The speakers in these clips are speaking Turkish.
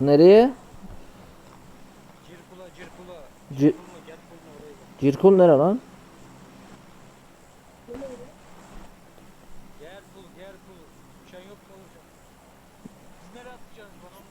Nereye? Cirkula cirkula. Ci- Cirkulma gel kulma oraya gel. Cirkul nere lan?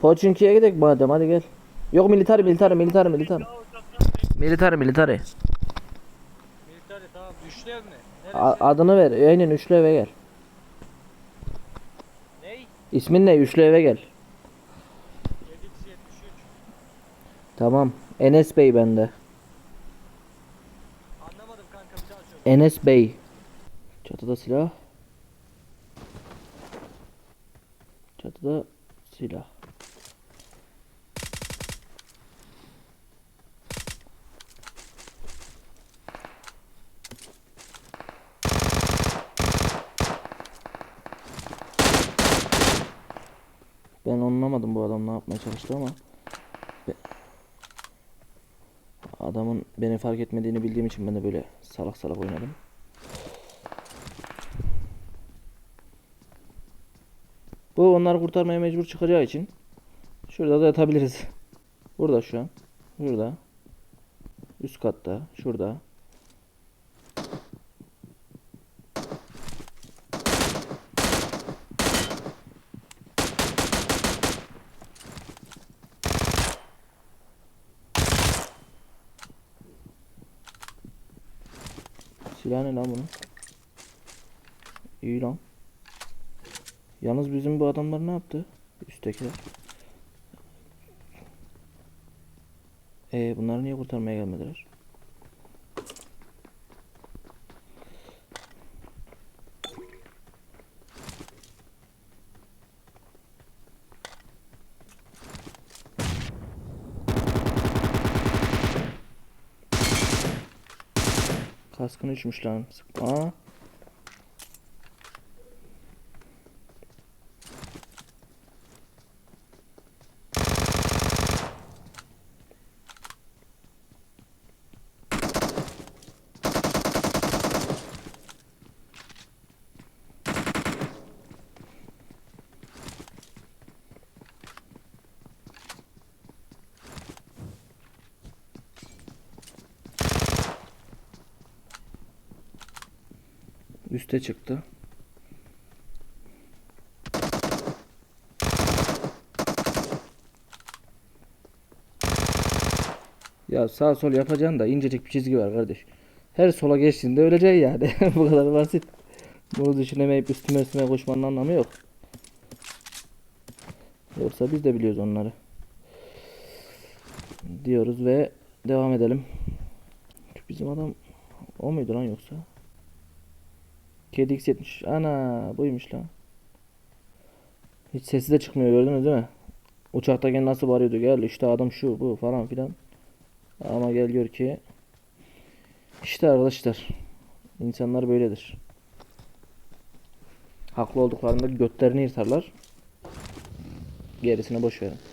Poçinki'ye gidelim madem hadi gel. Yok militari militari militari militari. Militari militari. Militari tamam düştü ev mi? Neresi? Adını ver. Aynen üçlü eve gel. Ney? İsmin ne? Üçlü eve gel. Tamam. Enes Bey bende. Anlamadım kanka bir daha söyle. Enes Bey. Çatıda silah. Çatıda silah. Ben anlamadım bu adam ne yapmaya çalıştı ama Be- adamın beni fark etmediğini bildiğim için ben de böyle salak salak oynadım. Bu onları kurtarmaya mecbur çıkacağı için şurada da yatabiliriz. Burada şu an. Burada. Üst katta. Şurada. Silah ne lan bunun? İyi lan. Yalnız bizim bu adamlar ne yaptı? Üsttekiler. Ee, bunları niye kurtarmaya gelmediler? Kaskını uçmuş lan. Aa. Üste çıktı. Ya sağ sol yapacaksın da incecik bir çizgi var kardeş. Her sola geçtiğinde öleceksin yani. Bu kadar basit. Bunu düşünemeyip üstüme üstüme koşmanın anlamı yok. Yoksa biz de biliyoruz onları. Diyoruz ve devam edelim. Bizim adam o muydu lan yoksa? Kedi X70. Ana buymuş lan. Hiç sesi de çıkmıyor gördünüz değil mi? Uçaktayken nasıl bağırıyordu gel işte adam şu bu falan filan. Ama gel gör ki işte arkadaşlar insanlar böyledir. Haklı olduklarında götlerini yırtarlar. Gerisini boş verin.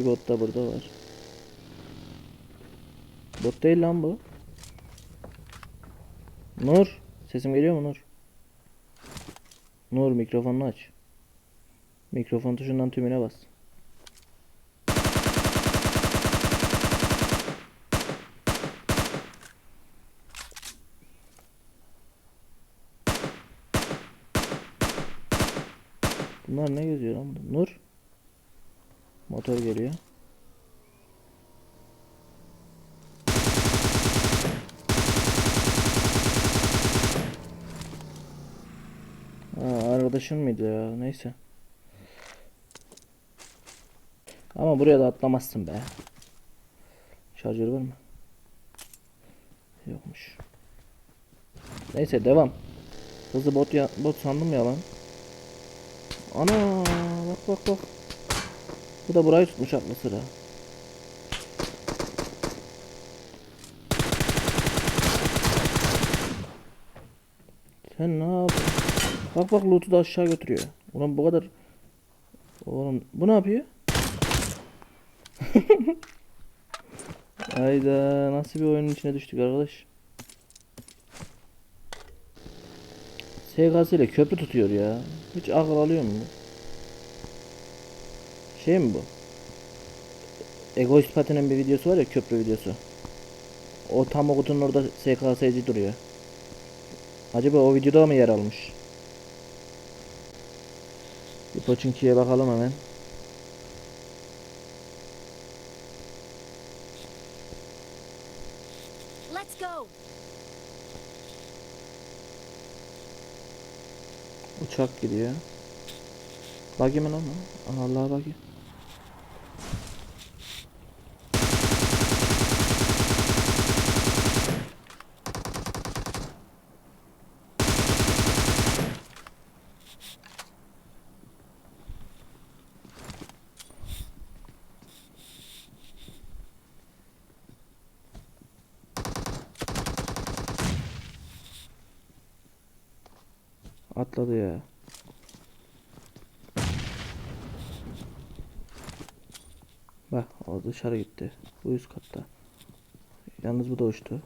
Bir bot da burada var. Bot değil lan bu. Nur. Sesim geliyor mu Nur? Nur mikrofonunu aç. Mikrofon tuşundan tümüne bas. Bunlar ne geziyor lan burada? Nur. Motor geliyor. Aa, arkadaşın mıydı ya? Neyse. Ama buraya da atlamazsın be. Şarjör var mı? Yokmuş. Neyse devam. Hızlı bot ya bot sandım ya lan. Ana bak bak bak. Bu da burayı tutmuş aklı sıra. Sen ne yapıyorsun? Bak bak loot'u da aşağı götürüyor. Ulan bu kadar... Oğlum bu ne yapıyor? Hayda nasıl bir oyunun içine düştük arkadaş? SKS ile köprü tutuyor ya. Hiç akıl alıyor mu? Şey mi bu? Egoist Pati'nin bir videosu var ya köprü videosu. O tam o kutunun orada SKS'ci duruyor. Acaba o videoda mı yer almış? Bir Pochinki'ye bakalım hemen. Let's go. Uçak gidiyor. Buggy mi lan Allah buggy. Atladı ya. Bak o dışarı gitti. Bu üst katta. Yalnız bu da uçtu.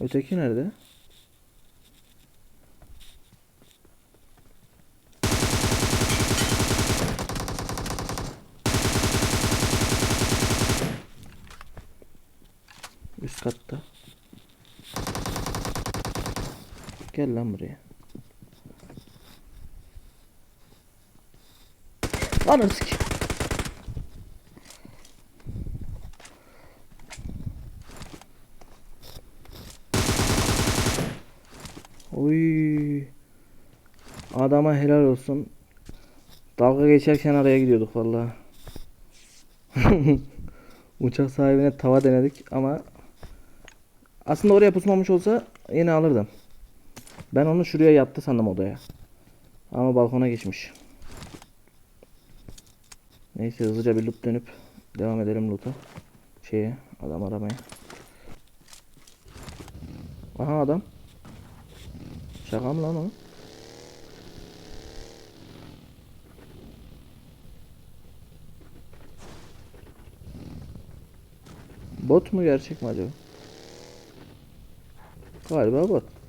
Öteki nerede? Üst katta. Gel lan buraya. Ananı sik. Oy. Adama helal olsun. Dalga geçerken araya gidiyorduk vallahi. Uçak sahibine tava denedik ama aslında oraya pusmamış olsa yine alırdım. Ben onu şuraya yattı sandım odaya. Ama balkona geçmiş. Neyse hızlıca bir loot dönüp devam edelim loot'a. Şeye adam aramaya. Aha adam. Şaka mı lan o? Bot mu gerçek mi acaba? Galiba bot.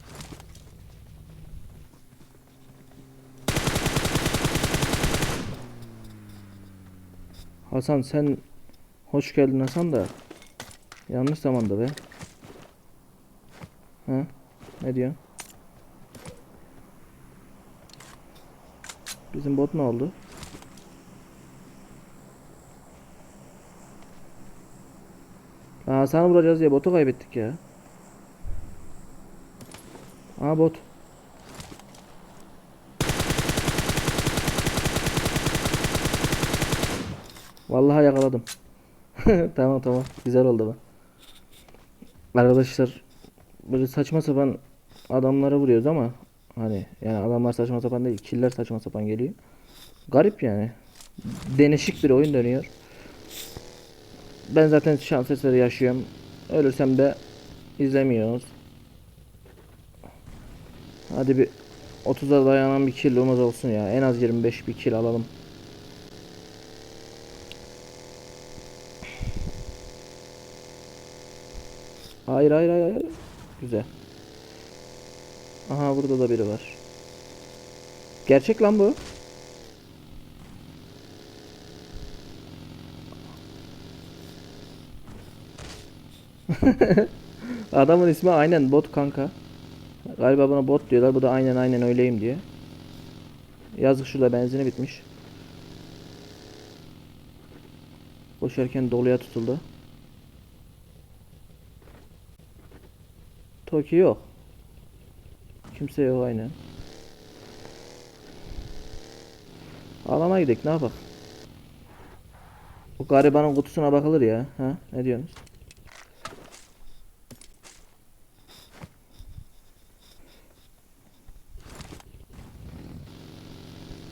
Hasan sen hoş geldin Hasan da yanlış zamanda be. Ha? Ne diyorsun? Bizim bot ne oldu? Hasan'ı vuracağız diye botu kaybettik ya. Aa bot. Vallahi yakaladım. tamam tamam. Güzel oldu bu. Arkadaşlar böyle saçma sapan adamlara vuruyoruz ama hani yani adamlar saçma sapan değil. Killer saçma sapan geliyor. Garip yani. Denişik bir oyun dönüyor. Ben zaten şans eseri yaşıyorum. Ölürsem de izlemiyoruz. Hadi bir 30'a dayanan bir kill'umuz olsun ya. En az 25 bir kill alalım. Hayır hayır hayır. hayır. Güzel. Aha burada da biri var. Gerçek lan bu. Adamın ismi aynen bot kanka. Galiba buna bot diyorlar. Bu da aynen aynen öyleyim diye. Yazık şurada benzini bitmiş. Koşarken doluya tutuldu. Toki yok. Kimse yok aynen. Alana gidelim ne yapak? Bu garibanın kutusuna bakılır ya. Ha? Ne diyorsunuz?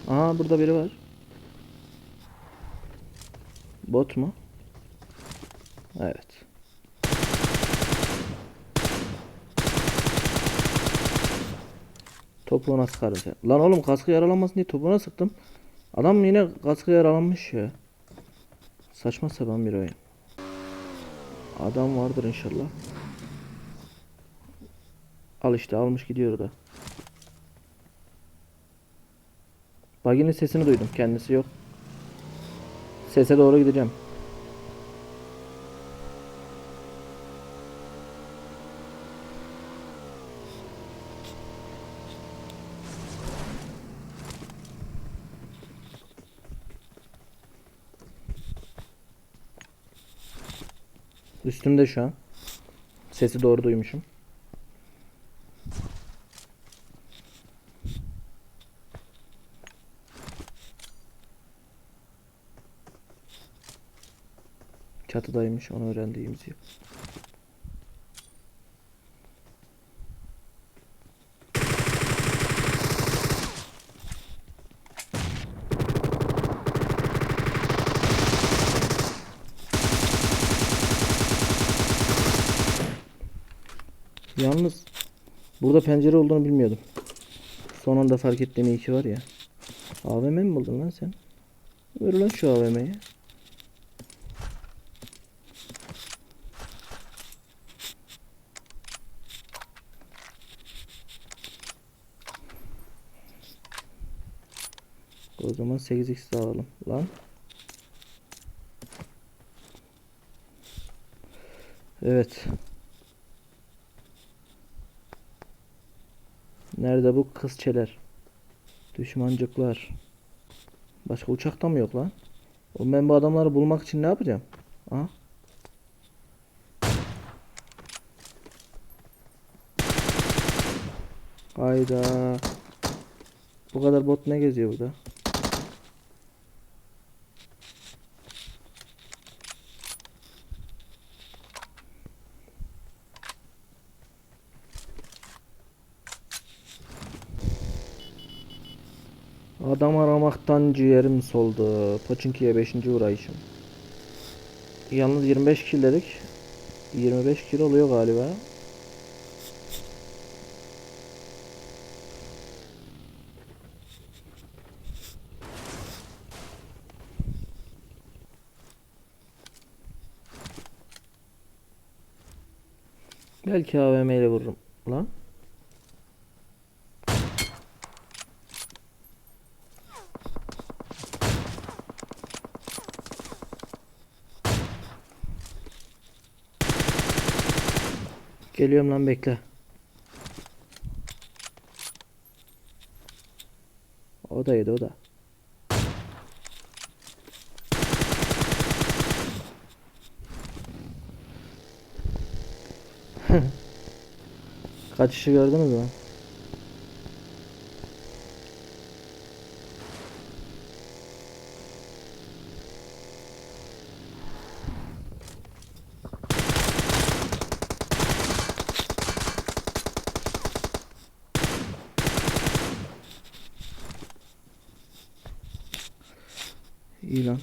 Aa burada biri var. Bot mu? Evet. Topuğuna sıkarım sen. Lan oğlum kaskı yaralanmasın diye topuğuna sıktım. Adam yine kaskı yaralanmış ya. Saçma sapan bir oyun. Adam vardır inşallah. Al işte almış gidiyor da. Baginin sesini duydum. Kendisi yok. Sese doğru gideceğim. Üstümde şu an. Sesi doğru duymuşum. Çatıdaymış onu öğrendiğimiz yer. Yalnız burada pencere olduğunu bilmiyordum. Son anda fark ettiğim iyi ki var ya. AVM mi buldun lan sen? Ver lan şu AVM'yi. O zaman 8x daha alalım. Lan. Evet. Nerede bu kızçeler? Düşmancıklar. Başka uçakta mı yok lan? Oğlum ben bu adamları bulmak için ne yapacağım? Aha. Hayda. Bu kadar bot ne geziyor burada? Adam aramaktan ciğerim soldu. Pochinki'ye 5. uğrayışım. Yalnız 25 kill dedik. 25 kill oluyor galiba. Belki AVM ile vururum. Lan. Geliyorum lan bekle. O da yedi o da. Kaçışı gördünüz mü? İyi lan.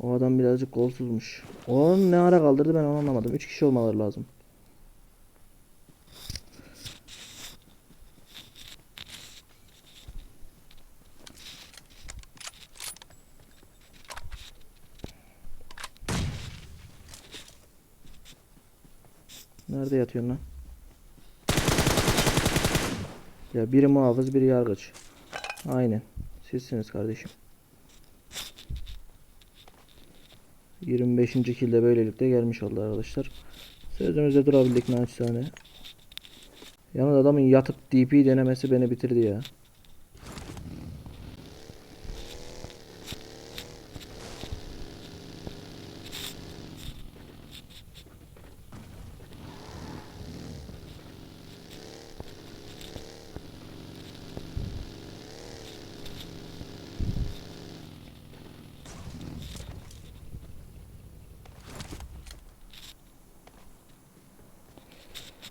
O adam birazcık kolsuzmuş. O ne ara kaldırdı ben onu anlamadım. 3 kişi olmaları lazım. Nerede yatıyorsun lan? Ya biri muhafız, biri yargıç. Aynen. Sizsiniz kardeşim. 25. kilde böylelikle gelmiş oldu arkadaşlar. Sözümüzde durabildik naçizane. Yalnız adamın yatıp DP denemesi beni bitirdi ya.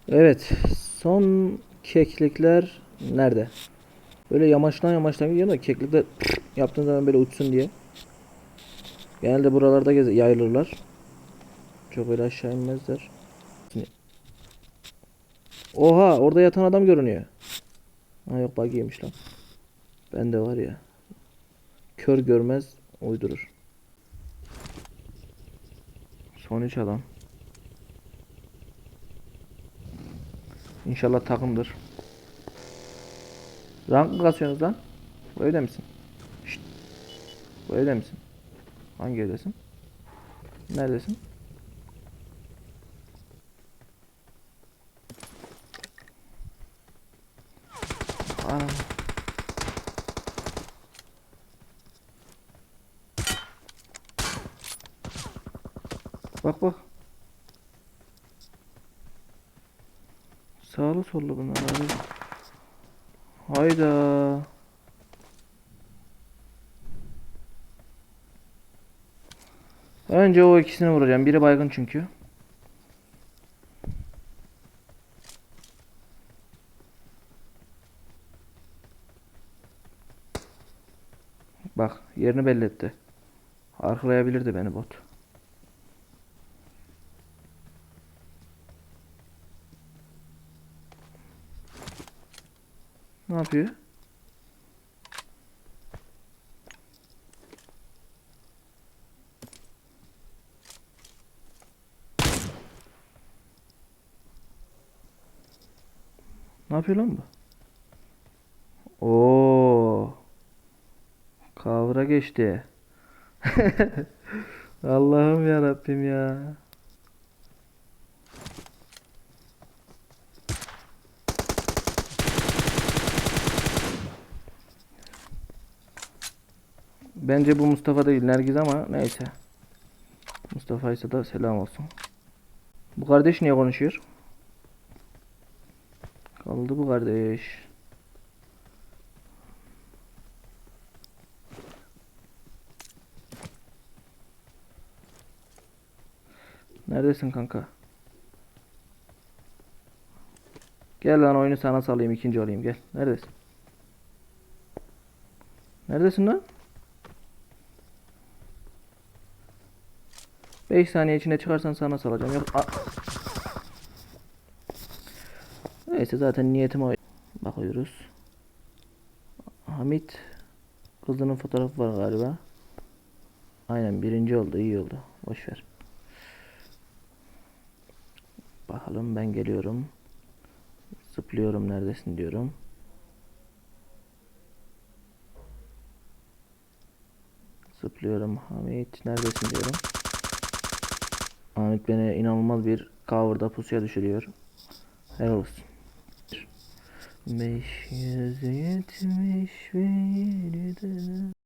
Evet. Son keklikler nerede? Böyle yamaçtan yamaçtan gidiyor da keklikler yaptığın zaman böyle uçsun diye. Genelde buralarda gez yayılırlar. Çok öyle aşağı inmezler. Oha orada yatan adam görünüyor. Ha yok bug'iymiş lan. Ben de var ya. Kör görmez uydurur. Son 3 adam. İnşallah takımdır. Rank mı kasıyorsunuz lan? Bu evde misin? Şşt. Bu evde misin? Hangi evdesin? Neredesin? Anam. Bak bak. Sağlı sollu bunlar abi. Hayda. Önce o ikisini vuracağım. Biri baygın çünkü. Bak yerini belli etti. Arkalayabilirdi beni bot. Ne yapıyor? Ne yapıyor lan bu? Oo. Kavra geçti. Allah'ım ya Rabbim ya. Bence bu Mustafa değil Nergiz ama neyse. Mustafa ise da selam olsun. Bu kardeş niye konuşuyor? Kaldı bu kardeş. Neredesin kanka? Gel lan oyunu sana salayım ikinci olayım gel. Neredesin? Neredesin lan? 5 saniye içinde çıkarsan sana salacağım. Yok. Neyse zaten niyetim o. Bakıyoruz. Hamit kızının fotoğrafı var galiba. Aynen birinci oldu iyi oldu. Boş ver. Bakalım ben geliyorum. Zıplıyorum neredesin diyorum. Zıplıyorum Hamit neredesin diyorum. Hamit beni inanılmaz bir cover'da pusuya düşürüyor. Helal olsun. 571